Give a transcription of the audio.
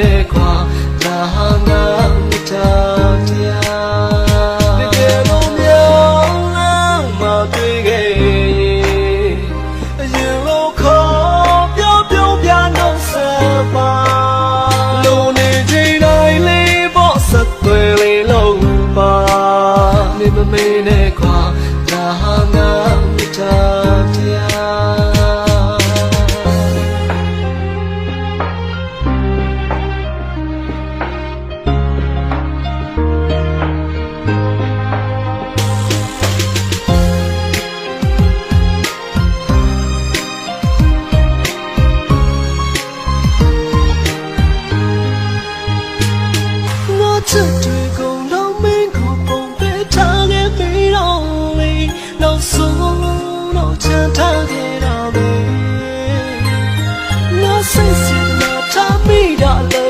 နဲ့ခွာဒါဟာငါမိသားတရားတကယ်လို့မြောင်းလမ်းမှာတွေ့ခဲ့ရင်အရင်လိုခေါ်ပြောပြောပြနှုတ်ဆက်ပါလုံနေချိန်တိုင်းလေးပေါ့ဆက်သွယ်လေးလုံးပါနေမမေနဲ့ all